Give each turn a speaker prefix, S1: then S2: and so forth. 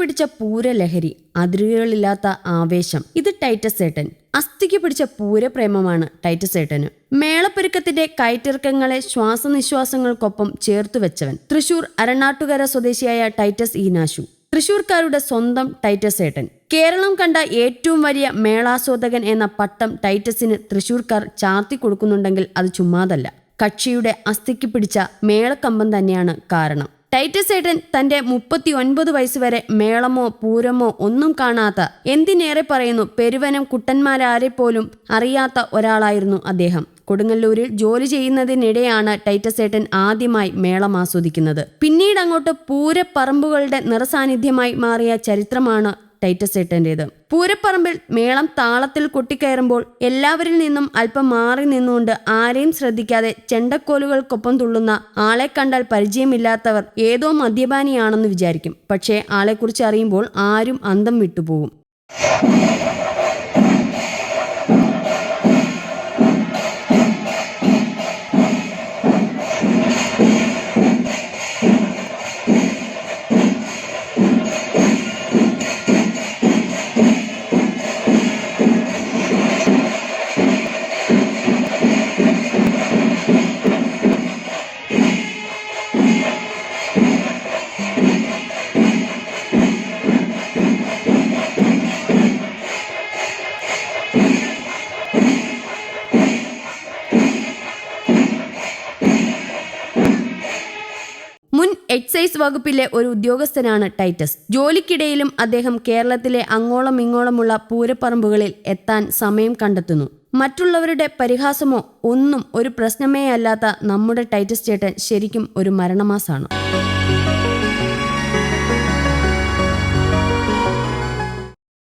S1: പിടിച്ച പൂരലഹരി അതിരുകളില്ലാത്ത ആവേശം ഇത് ടൈറ്റസ് ഏട്ടൻ. അസ്ഥിക്ക് പിടിച്ച പൂരപ്രേമമാണ് ടൈറ്റസ് ഏട്ടന്. മേളപ്പെരുക്കത്തിന്റെ കയറ്റിറക്കങ്ങളെ ശ്വാസനിശ്വാസങ്ങൾക്കൊപ്പം ചേർത്തുവെച്ചവൻ തൃശൂർ അരണാട്ടുകര സ്വദേശിയായ ടൈറ്റസ് ഈനാശു. തൃശൂർക്കാരുടെ സ്വന്തം ടൈറ്റസ് ഏട്ടൻ. കേരളം കണ്ട ഏറ്റവും വലിയ മേളാസ്വാദകൻ എന്ന പട്ടം ടൈറ്റസിന് തൃശൂർക്കാർ ചാർത്തി കൊടുക്കുന്നുണ്ടെങ്കിൽ അത് ചുമ്മാതല്ല. കക്ഷിയുടെ അസ്ഥിക്ക് പിടിച്ച മേളക്കമ്പം തന്നെയാണ് കാരണം. ടൈറ്റസ് ഏട്ടൻ തന്റെ മുപ്പത്തി ഒൻപത് വയസ്സുവരെ മേളമോ പൂരമോ ഒന്നും കാണാത്ത എന്തിനേറെ പറയുന്നു പെരുവനം കുട്ടന്മാരാരെ പോലും അറിയാത്ത ഒരാളായിരുന്നു അദ്ദേഹം. കൊടുങ്ങല്ലൂരിൽ ജോലി ചെയ്യുന്നതിനിടെയാണ് ടൈറ്റസ് ഏട്ടൻ ആദ്യമായി മേളം ആസ്വദിക്കുന്നത്. പിന്നീട് അങ്ങോട്ട് പൂരപ്പറമ്പുകളുടെ നിറസാന്നിധ്യമായി മാറിയ ചരിത്രമാണ് ടൈറ്റസ് ഏട്ടന്റേത് പൂരപ്പറമ്പിൽ മേളം താളത്തിൽ കൊട്ടിക്കയറുമ്പോൾ എല്ലാവരിൽ നിന്നും അല്പം മാറി നിന്നുകൊണ്ട് ആരെയും ശ്രദ്ധിക്കാതെ ചെണ്ടക്കോലുകൾക്കൊപ്പം തുള്ളുന്ന ആളെ കണ്ടാൽ പരിചയമില്ലാത്തവർ ഏതോ മദ്യപാനിയാണെന്ന് വിചാരിക്കും. പക്ഷേ ആളെക്കുറിച്ച് അറിയുമ്പോൾ ആരും അന്തം വിട്ടുപോകും. എക്സൈസ് വകുപ്പിലെ ഒരു ഉദ്യോഗസ്ഥനാണ് ടൈറ്റസ്. ജോലിക്കിടയിലും അദ്ദേഹം കേരളത്തിലെ അങ്ങോളം ഇങ്ങോളമുള്ള പൂരപ്പറമ്പുകളിൽ എത്താൻ സമയം കണ്ടെത്തുന്നു. മറ്റുള്ളവരുടെ പരിഹാസമോ ഒന്നും ഒരു പ്രശ്നമേ അല്ലാത്ത നമ്മുടെ ടൈറ്റസ് ചേട്ടൻ ശരിക്കും ഒരു മരണമാസാണ്.